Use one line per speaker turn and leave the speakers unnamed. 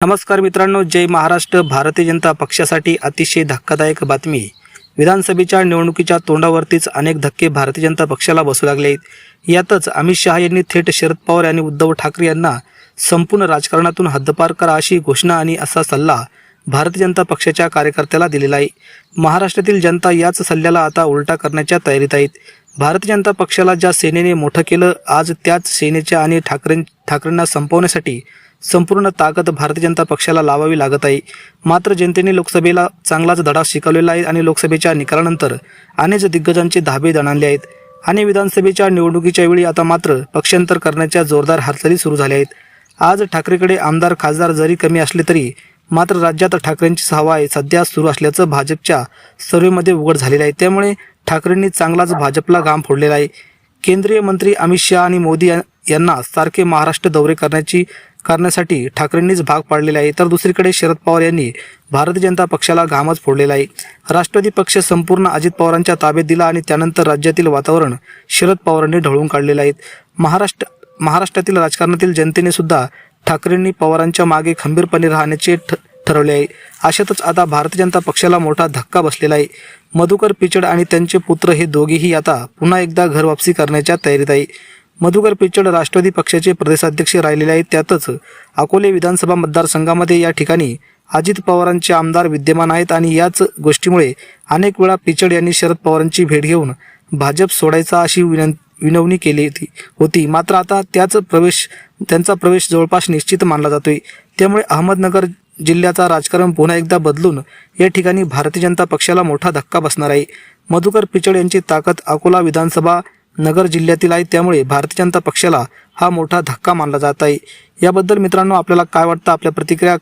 नमस्कार मित्रांनो जय महाराष्ट्र. भारतीय जनता पक्षासाठी अतिशय धक्कादायक बातमी. विधानसभेच्या निवडणुकीच्या तोंडावरतीच अनेक धक्के भारतीय जनता पक्षाला बसू लागले आहेत. यातच अमित शहा यांनी थेट शरद पवार आणि उद्धव ठाकरे यांना संपूर्ण राजकारणातून हद्दपार करा अशी घोषणा आणि असा सल्ला भारतीय जनता पक्षाच्या कार्यकर्त्याला दिलेला आहे. महाराष्ट्रातील जनता याच सल्ल्याला आता उलटा करण्याच्या तयारीत आहेत. भारतीय जनता पक्षाला ज्या सेनेने मोठं केलं आज त्याच सेनेच्या आणि ठाकरे ठाकरेंना संपवण्यासाठी संपूर्ण ताकद भारतीय जनता पक्षाला लावावी लागत आहे. मात्र जनतेने लोकसभेला चांगलाच धडा शिकवलेला आहे आणि लोकसभेच्या निकालानंतर अनेक दिग्गजांचे धाबे दणाणले आहेत. आणि विधानसभेच्या निवडणुकीच्या वेळी आता मात्र पक्षांतर करण्याच्या जोरदार हालचाली सुरू झाल्या आहेत. आज ठाकरेकडे आमदार खासदार जरी कमी असले तरी मात्र राज्यात ठाकरेंची हवा आहे. सध्या सुरू असल्याचं भाजपच्या सर्वेमध्ये उघड झालेलं आहे. त्यामुळे ठाकरेंनी चांगलाच भाजपला घाम फोडलेला आहे. केंद्रीय मंत्री अमित शहा आणि मोदी यांना सारखे महाराष्ट्र दौरे करण्याची करण्यासाठी ठाकरेंनीच भाग पाडलेला आहे. तर दुसरीकडे शरद पवार यांनी भारतीय जनता पक्षाला घामच फोडलेला आहे. राष्ट्रवादी पक्ष संपूर्ण अजित पवारांच्या ताब्यात दिला आणि त्यानंतर राज्यातील वातावरण शरद पवारांनी ढळून काढलेलं आहे. महाराष्ट्र महाराष्ट्रातील राजकारणातील जनतेने सुद्धा ठाकरेंनी पवारांच्या मागे खंबीरपणे राहण्याचे ठ ठरवले आहे. अशातच आता भारतीय जनता पक्षाला मोठा धक्का बसलेला आहे. मधुकर पिचड आणि त्यांचे पुत्र हे दोघेही आता पुन्हा एकदा घर वापसी करण्याच्या तयारीत आहे. मधुकर पिचड राष्ट्रवादी पक्षाचे प्रदेशाध्यक्ष राहिलेले आहेत. त्यातच अकोले विधानसभा मतदारसंघामध्ये या ठिकाणी अजित पवारांचे आमदार विद्यमान आहेत आणि याच गोष्टीमुळे अनेक वेळा पिचड यांनी शरद पवारांची भेट घेऊन भाजप सोडायचा अशी विनं विनवणी केली होती होती. मात्र आता त्याच प्रवेश त्यांचा प्रवेश जवळपास निश्चित मानला जातोय. त्यामुळे अहमदनगर जिल्ह्याचा राजकारण पुन्हा एकदा बदलून या ठिकाणी भारतीय जनता पक्षाला मोठा धक्का बसणार आहे. मधुकर पिचड यांची ताकद अकोला विधानसभा नगर जिल्ह्यातील आहे. त्यामुळे भारतीय जनता पक्षाला हा मोठा धक्का मानला जात आहे. याबद्दल मित्रांनो आपल्याला काय वाटतं? आपल्या प्रतिक्रिया